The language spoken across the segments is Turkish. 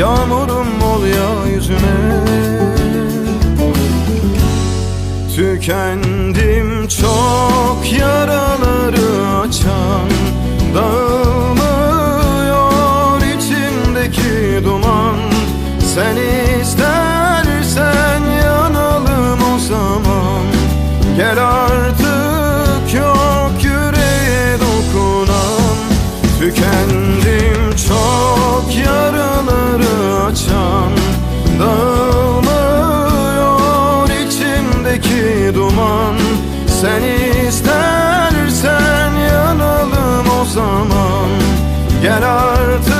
Yağmurum ol ya yüzüme. Tükendim çok yaraları açan Dağılmıyor içimdeki duman. Sen istersen yanalım o zaman. Gel artık yok yüreğe dokunan. Tükendim çok açan Dağılmıyor içimdeki duman. Sen istersen yanalım o zaman. Gel artık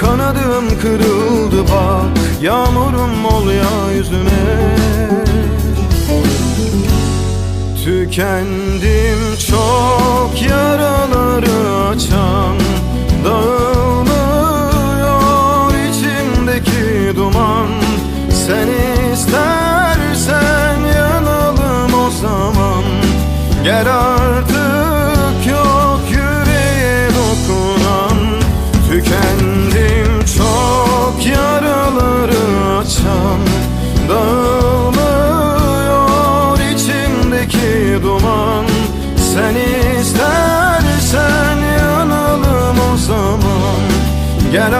Kanadım kırıldı bak Yağmurum ol ya yüzüme Tükendim çok yaraları açan Dağılmıyor içimdeki duman. Sen istersen yanalım o zaman. Gel artık duman Sen istersen yanalım o zaman. Gel